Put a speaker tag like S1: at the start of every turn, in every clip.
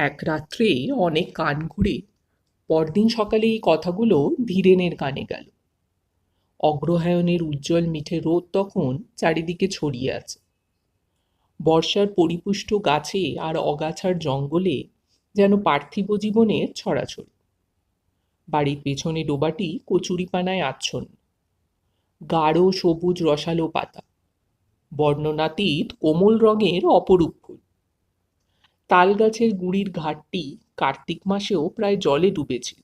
S1: এক রাত্রে অনেক কান ঘুরে পরদিন সকালে এই কথাগুলো ধীরেনের কানে গেল। অগ্রহায়ণের উজ্জ্বল মিঠে রোদ তখন চারিদিকে ছড়িয়ে আছে। বর্ষার পরিপুষ্ট গাছে আর অগাছার জঙ্গলে যেন পার্থিব জীবনের ছড়াছড়ি। বাড়ির পেছনে ডোবাটি কচুরিপানায় আচ্ছন্ন। গাঢ় সবুজ রসালো পাতা। বর্ণনাতীত কোমল রঙের অপরূপ তাল গাছের গুড়ির ঘাটটি কার্তিক মাসেও প্রায় জলে ডুবেছিল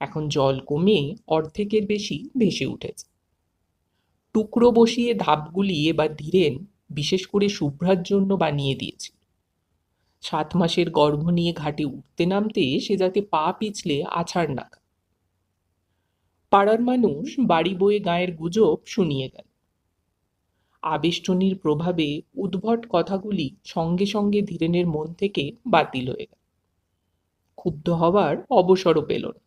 S1: এখন জল কমে অর্ধেকের বেশি ভেসে উঠেছে। টুকরো বসিয়ে ধাপগুলি এবার ধীরেন বিশেষ করে শুভ্রার জন্য বানিয়ে দিয়েছিল সাত মাসের গর্ভ নিয়ে ঘাটে উঠতে নামতে সে যাতে পা পিছলে আছাড় না পাড়ার মানুষ বাড়ি বয়ে গায়ের গুজব শুনিয়ে গেল। আবেষ্টনীর প্রভাবে উদ্ভট কথাগুলি সঙ্গে সঙ্গে ধীরেনের মন থেকে বাতিল হয়ে গেল। ক্ষুব্ধ হবার অবসরও পেল না।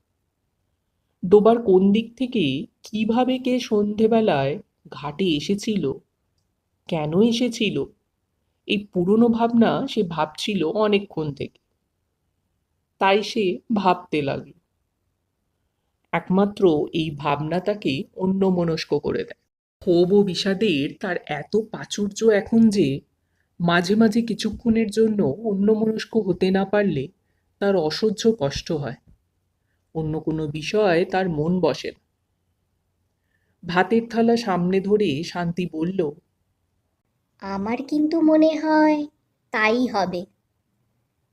S1: ডোবার কোন দিক থেকে কীভাবে কে সন্ধেবেলায় ঘাটে এসেছিল, কেন এসেছিল, এই পুরনো ভাবনা সে ভাবছিল অনেকক্ষণ থেকে। তাই সে ভাবতে লাগল। একমাত্র এই ভাবনা তাকে অন্যমনস্ক করে দেয়। ক্ষোভ ও বিষাদের তার এত প্রাচুর্য এখন যে মাঝে মাঝে কিছুক্ষণের জন্য অন্যমনস্ক হতে না পারলে তার অসহ্য কষ্ট হয়। অন্য কোনো বিষয়ে তার মন বসে না। ভাতের থালা সামনে ধরে শান্তি বলল
S2: আমার কিন্তু মনে হয় তাই হবে।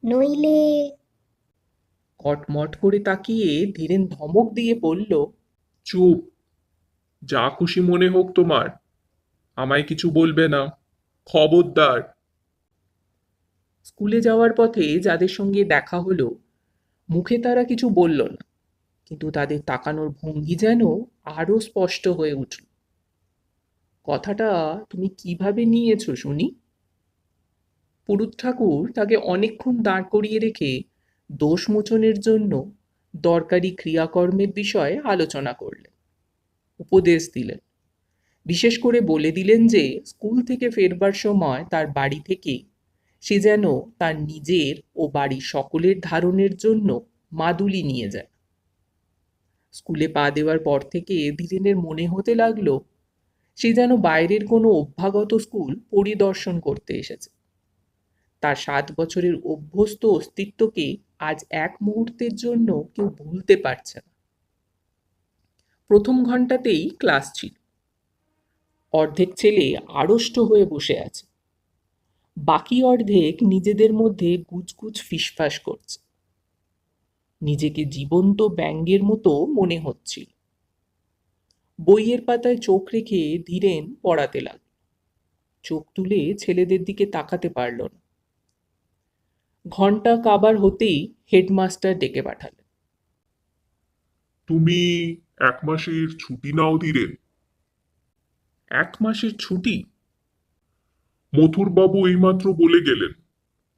S2: নইলে
S1: কটমট করে তাকিয়ে ধীরেন ধমক দিয়ে বলল
S3: চুপ। যা খুশি মনে হোক তোমার। আমায় কিছু বলবে না। খবরদার।
S1: স্কুলে যাওয়ার পথে যাদের সঙ্গে দেখা হলো, মুখে তারা কিছু বলল না, কিন্তু তাদের তাকানোর ভঙ্গি যেন আরও স্পষ্ট হয়ে উঠল। কথাটা তুমি কীভাবে নিয়েছো, শুনি? পুরুত ঠাকুর তাকে অনেকক্ষণ দাঁড় করিয়ে রেখে দোষ মোচনের জন্য দরকারি ক্রিয়াকর্মের বিষয়ে আলোচনা করলেন। উপদেশ দিলেন। বিশেষ করে বলে দিলেন যে, স্কুল থেকে ফেরবার সময় তার বাড়ি থেকে সে যেন তার নিজের ও বাড়ির সকলের ধারণের জন্য মাদুলি নিয়ে যায়। স্কুলে পা দেওয়ার পর থেকে ধীরেনের মনে হতে লাগল, সে যেন বাইরের কোনো অভ্যাগত স্কুল পরিদর্শন করতে এসেছে। তার সাত বছরের অভ্যস্ত অস্তিত্বকে আজ এক মুহূর্তের জন্য কেউ ভুলতে পারছে না। প্রথম ঘন্টাতেই ক্লাস ছিল। অর্ধেক ছেলে আড়ষ্ট হয়ে বসে আছে। বাকি অর্ধেক নিজেদের মধ্যে গুজগুজ ফিসফাস করছে। নিজেকে জীবন্ত ব্যাঙ্গের মতো মনে হচ্ছিল। বইয়ের পাতায় চোখ রেখে ধীরেন পড়াতে লাগল। চোখ তুলে ছেলেদের দিকে তাকাতে পারল না। ঘণ্টা কাবার হতেই হেডমাস্টার ডেকে পাঠালেন।
S3: তুমি এক মাসের ছুটি নাও দিলেন
S1: এক মাসের ছুটি?
S3: মথুরবাবু এইমাত্র বলে গেলেন,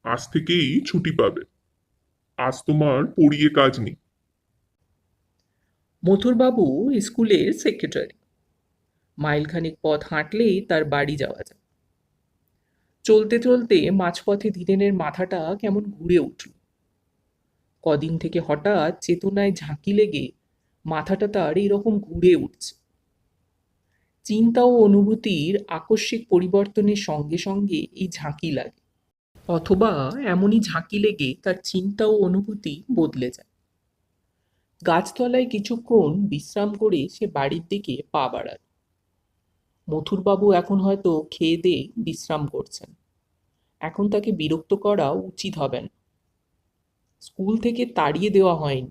S3: আজ থেকেই ছুটি পাবে। আজ তোমার পড়িয়ে কাজ নেই।
S1: মথুরবাবু স্কুলের সেক্রেটারি। মাইলখানিক পথ হাঁটলেই তার বাড়ি যাওয়া যায়। চলতে চলতে মাঝপথে ধীরেনের মাথাটা কেমন ঘুরে উঠল। কদিন থেকে হঠাৎ চেতনায় ঝাঁকি লেগে মাথাটা তার এইরকম ঘুরে উঠছে। চিন্তা ও অনুভূতির আকস্মিক পরিবর্তনের সঙ্গে সঙ্গে এই ঝাঁকি লাগে। অথবা এমনই ঝাঁকি লেগে তার চিন্তা ও অনুভূতি বদলে যায়। গাছতলায় কিছুক্ষণ বিশ্রাম করে সে বাড়ির দিকে পা বাড়াল মথুরবাবু এখন হয়তো খেয়ে দিয়ে বিশ্রাম করছেন। এখন তাকে বিরক্ত করা উচিত হবে না। স্কুল থেকে তাড়িয়ে দেওয়া হয়নি।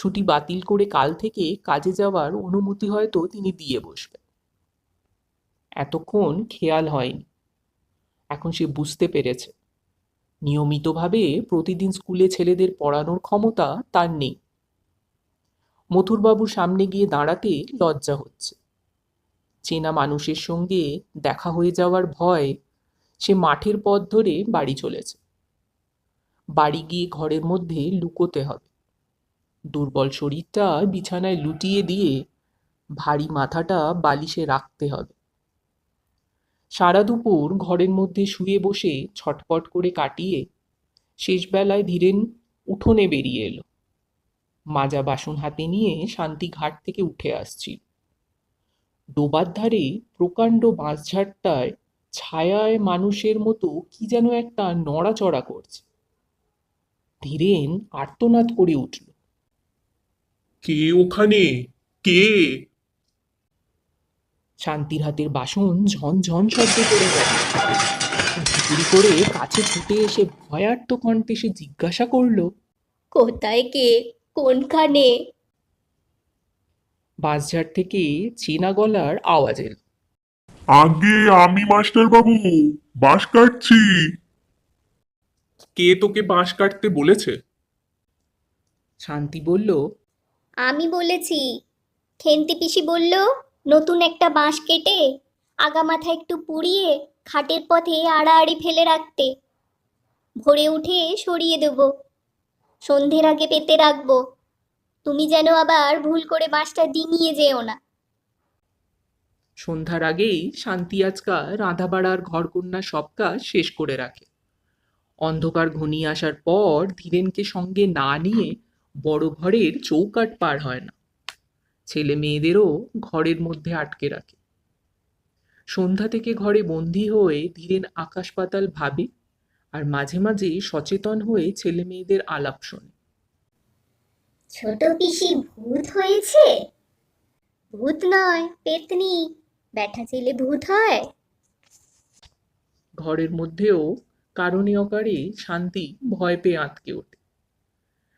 S1: ছুটি বাতিল করে কাল থেকে কাজে যাওয়ার অনুমতি হয়তো তিনি দিয়ে বসবেন। এতক্ষণ খেয়াল হয়নি। এখন সে বুঝতে পেরেছে। নিয়মিতভাবে প্রতিদিন স্কুলে ছেলেদের পড়ানোর ক্ষমতা তার নেই। মথুরবাবুর সামনে গিয়ে দাঁড়াতে লজ্জা হচ্ছে। চেনা মানুষের সঙ্গে দেখা হয়ে যাওয়ার ভয় সে মাঠের পথ ধরে বাড়ি চলেছে। বাড়ি গিয়ে ঘরের মধ্যে লুকোতে হবে। দুর্বল শরীরটা বিছানায় লুটিয়ে দিয়ে ভারী মাথাটা বালিশে রাখতে হবে। সারা দুপুর ঘরের মধ্যে শুয়ে বসে ছটপট করে কাটিয়ে শেষবেলায় ধীরেন উঠোনে বেরিয়ে এলো। মাজা বাসন হাতে নিয়ে শান্তি ঘাট থেকে উঠে আসছিল। ডোবার ধারে প্রকাণ্ড বাঁশঝাড়টায় ছায়ায় মানুষের মতো কি যেন একটা নড়াচড়া করছে। ধীরেন আর্তনাদ করে উঠল।
S3: কে ওখানে? কে?
S1: শান্তির হাতের বাসন ঝনঝন শব্দ করে গেল চুরি করে কাছে ছুটে এসে ভয়ার্ত কণ্ঠে সে জিজ্ঞাসা করল
S2: কোথায় কে? কোনখানে?
S1: বাঁশঝাড় থেকে চেনা গলার আওয়াজ এলো।
S3: আগে আমি মাস্টার বাবু বাঁশ কাটছি। কে তোকে বাঁশ কাটতে বলেছে?
S1: শান্তি বলল
S2: আমি বলেছি। খেন্তি পিসি বলল, নতুন একটা বাঁশ কেটে আগা মাথা একটু পুড়িয়ে খাটের পথে আড়াআড়ি ফেলে রাখতে। ভোরে উঠে সরিয়ে দেব। সন্ধ্যের আগে পেতে রাখব। তুমি যেন আবার ভুল করে বাঁশটা ডিঙিয়ে যেও না।
S1: সন্ধ্যার আগেই শান্তি আজকাল রাঁধাবাড়ার ঘরকন্যা সব কাজ শেষ করে রাখে। অন্ধকার ঘনিয়ে আসার পর ধীরেনকে সঙ্গে না নিয়ে বড় ঘরের চৌকাট পার হয় না। ছেলে মেয়েদেরও ঘরের মধ্যে আটকে রাখে। সন্ধ্যা থেকে ঘরে বন্দি হয়ে ধীরেন আকাশ পাতাল ভাবে আর মাঝে মাঝে সচেতন হয়ে ছেলে মেয়েদের আলাপ শোনে।
S2: ছোট পিসি ভূত হয়েছে? ভূত নয় পেতনি। ব্যাটা ছেলে ভূত হয়।
S1: ঘরের মধ্যেও কারণে অকারে শান্তি ভয় পেয়ে আঁতকে ওঠে।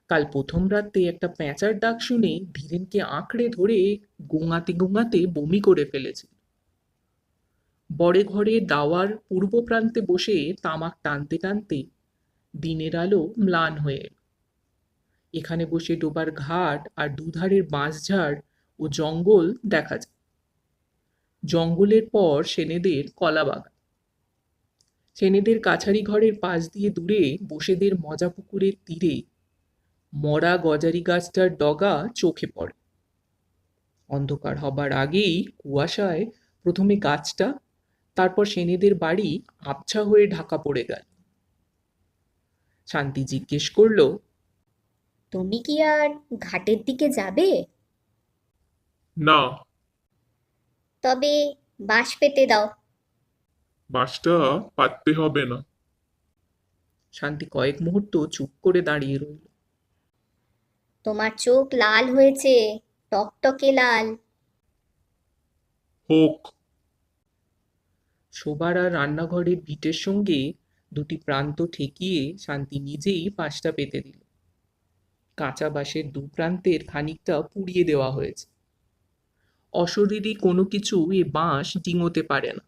S1: কাল প্রথম রাতে একটা প্যাঁচার ডাক শুনে ধীরেনকে আঁকড়ে ধরে গোঙাতে গোঙাতে বমি করে ফেলেছে। বড়ে ঘরে দাওয়ার পূর্ব প্রান্তে বসে তামাক টানতে টানতে দিনের আলো ম্লান হয়ে এলো। এখানে বসে ডোবার ঘাট আর দুধারের বাঁশঝাড় ও জঙ্গল দেখা যায়। জঙ্গলের পর সেনেদের কলা বাগান। সেনেদের কাছারি ঘরের পাশ দিয়ে দূরে বসেদের মজা পুকুরের তীরে মরা গজারি গাছটার ডগা চোখে পড়ে। অন্ধকার হবার আগেই কুয়াশায় প্রথমে গাছটা তারপর সেনেদের বাড়ি আবছা হয়ে ঢাকা পড়ে গেল। শান্তি জিজ্ঞেস করল
S2: তুমি কি আর ঘাটের দিকে যাবে?
S3: না।
S2: তবে বাঁশ পেতে দাও।
S3: বাঁশটা পাততে হবে না।
S1: শান্তি কয়েক মুহূর্ত চুপ করে দাঁড়িয়ে রইল।
S2: তোমার চোখ লাল হয়েছে, টকটকে লাল।
S3: হোক।
S1: শোবার আর রান্নাঘরের ভিটের সঙ্গে দুটি প্রান্ত ঠেকিয়ে শান্তি নিজেই পাশটা পেতে দিল। কাঁচা বাঁশের দু প্রান্তের খানিকটা পুড়িয়ে দেওয়া হয়েছে। অশরীরী কোনো কিছু এ বাঁশ ডিঙোতে পারে না।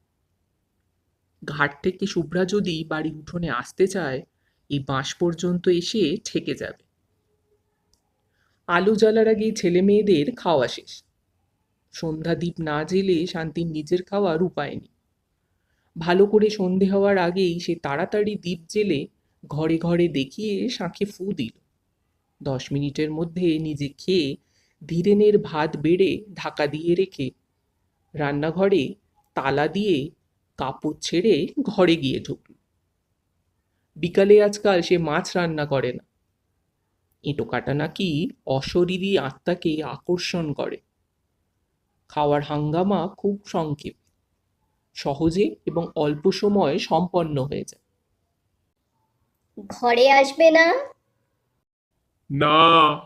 S1: ঘাট থেকে শুভ্রা যদি বাড়ির উঠোনে আসতে চায়, এই বাঁশ পর্যন্ত এসে ঠেকে যাবে। আলো জ্বালার আগেই ছেলে মেয়েদের খাওয়া শেষ। সন্ধ্যা দ্বীপ না জেলে শান্তির নিজের খাওয়ার উপায় নেই। ভালো করে সন্ধে হওয়ার আগেই সে তাড়াতাড়ি দ্বীপ জেলে ঘরে ঘরে দেখিয়ে শাঁখে ফু দিল। দশ মিনিটের মধ্যে নিজে খেয়ে ধীরেনের ভাত বেড়ে ঢাকা দিয়ে রেখে রান্নাঘরে তালা দিয়ে কাপড় ছেড়ে ঘরে গিয়ে ঢুকল। বিকালে আজকাল সে মাছ রান্না করে না। এঁটো কাটা নাকি অশরীরী আত্মাকে আকর্ষণ করে। খাওয়ার হাঙ্গামা খুব সংক্ষেপ। সহজে এবং অল্প সময়ে সম্পন্ন হয়ে যায়।
S2: ঘরে আসবে না?
S3: না।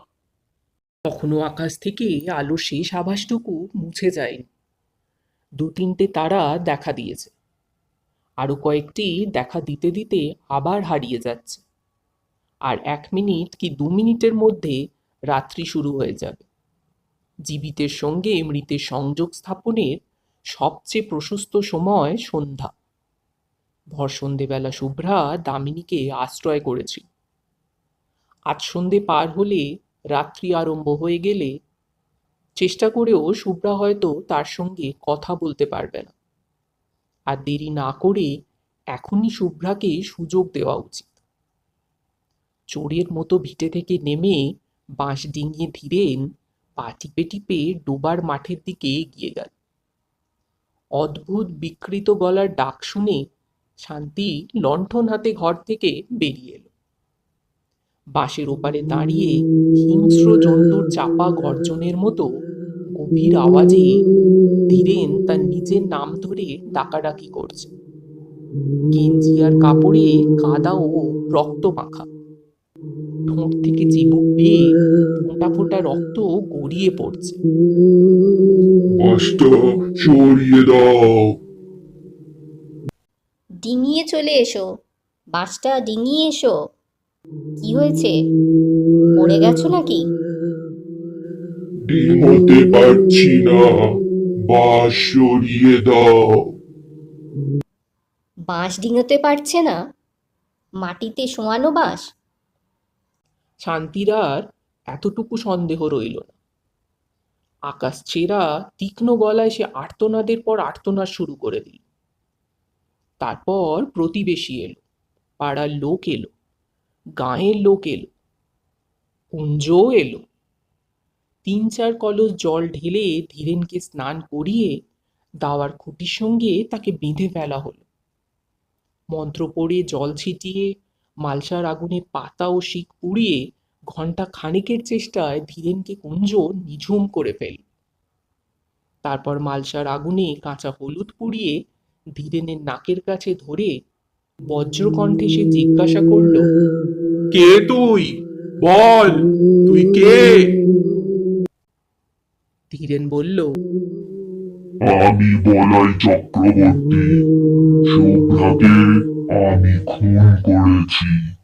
S1: তখনও আকাশ থেকে আলোর শেষ আভাসটুকু মুছে যায়নি। দু তিনটে তারা দেখা দিয়েছে। আরও কয়েকটি দেখা দিতে দিতে আবার হারিয়ে যাচ্ছে। আর এক মিনিট কি দু মিনিটের মধ্যে রাত্রি শুরু হয়ে যাবে। জীবিতের সঙ্গে মৃতের সংযোগ স্থাপনের সবচেয়ে প্রশস্ত সময় সন্ধ্যা। ভর সন্ধেবেলা শুভ্রা দামিনীকে আশ্রয় করেছিল। আজ সন্ধে পার হলে রাত্রি আরম্ভ হয়ে গেলে চেষ্টা করেও শুভ্রা হয়তো তার সঙ্গে কথা বলতে পারবে না। আর দেরি না করে এখনই শুভ্রাকে সুযোগ দেওয়া উচিত। চোরের মতো ভিটে থেকে নেমে বাঁশ ডিঙিয়ে ধীরেন পা টিপে টিপে ডোবার মাঠের দিকে এগিয়ে গেল। অদ্ভুত বিকৃত গলার ডাক শুনে শান্তি লণ্ঠন হাতে ঘর থেকে বেরিয়ে এলো। বাঁশের ওপারে দাঁড়িয়ে হিংস্র জন্তুর চাপা গর্জনের মতো গভীর আওয়াজে ধীরেন তার নিজের নাম ধরে ডাকাডাকি করছে। গেঞ্জি আর কাপড়ে কাদা ও রক্ত মাখা। ঠোঁট থেকে চিবুক বেয়ে ফোঁটা ফোঁটা রক্ত গড়িয়ে পড়ছে।
S3: বাসটা সরিয়ে দাও।
S2: ডিঙিয়ে চলে এসো। বাসটা ডিঙিয়ে এসো। কি হয়েছে? পড়ে গেছো নাকি?
S3: ডিঙোতে পারছি না। বাস সরিয়ে দাও।
S2: বাঁশ ডিঙোতে পারছে না। মাটিতে শোয়ানো বাঁশ?
S1: শান্তির আর এতটুকু সন্দেহ রইল না। আকাশ ছেঁড়া তীক্ষ্ণ গলায় সে আর্তনাদের পর আর্তনাদ শুরু করে দিল। তারপর প্রতিবেশী এলো, পাড়ার লোক এলো, গাঁয়ের লোক এলো, কুঞ্জও এলো। তিন চার কলস জল ঢেলে ধীরেনকে স্নান করিয়ে দাওয়ার খুঁটির সঙ্গে তাকে বেঁধে ফেলা হলো। মন্ত্র পড়ে জল ছিটিয়ে মালসার আগুনে পাতা ও শিক পুড়িয়ে ঘণ্টা খানেকের চেষ্টায় ধীরেনকে কুঞ্জ নিঝুম করে ফেল। তারপর মালসার আগুনে কাঁচা হলুদ পুড়িয়ে ধীরেনের নাকের কাছে ধরে বজ্রকণ্ঠে সে জিজ্ঞাসা করল
S3: কে তুই? বল তুই কে?
S1: ধীরেন বলল
S4: আমি বলাই চক্রবর্তী শুভ্রাকে আমি খুন করেছি